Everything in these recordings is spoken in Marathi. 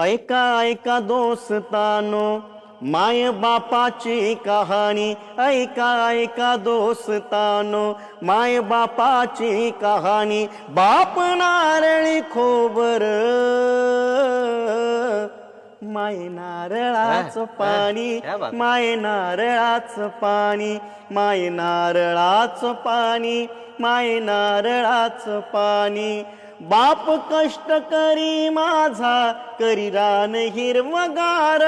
ऐका ऐका दोस्तानो माय बापाची कहाणी. ऐका ऐका दोस्तानो माय बापाची कहाणी. बाप नारळी खोबर माय नारळाचं पाणी. माय नारळाचं पाणी माय नारळाचं पाणी माय नारळाचं पाणी. बाप कष्ट करी माझा करी रान हिरवगार.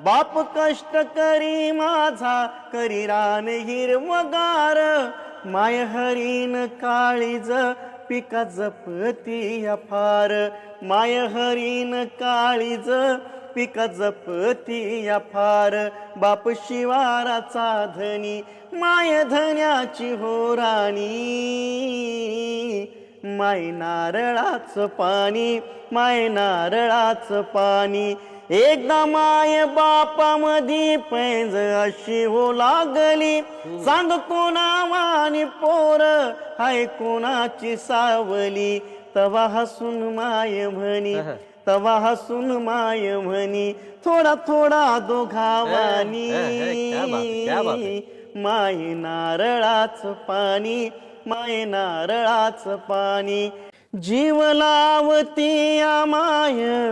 बाप कष्ट करी माझा करी रान हिरवगार. माय हरीन काळीज पिका जपती फार माय हरीन काळीज पिका जपती फार बाप शिवाराचा धनी माय धन्याची हो राणी. माय नारळाचं पाणी माय नारळाचं पाणी. एकदा माय बापा मधी पैज अशी हो लागली. सांग कोणावानी पोर हाय कोणाची सावली. तवा हसून माय म्हणी तवा हसून माय म्हणी. थोडा थोडा दोघावानी. माय नारळाचं पाणी माय नारळाचं पाणी. जीव लावती माय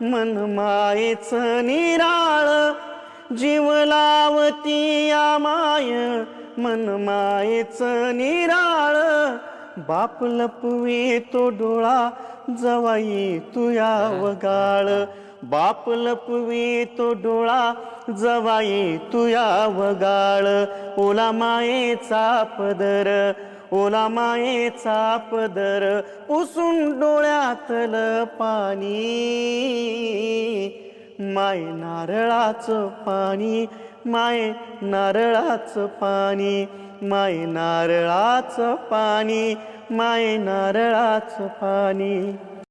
मन मायेच निराळ. जीव लावती माय मन मायेच निराळ. बाप लपवी तो डोळा जवाई तुया वगाळ. बाप लपवी तो डोळा जवाई तुया वगाळ ओला मायेचा पदर ओला मायेचा पदर पुसून डोळ्यातल पाणी. माय नारळाचं पाणी माय नारळाचं पाणी माय नारळाचं पाणी माय नारळाचं पाणी.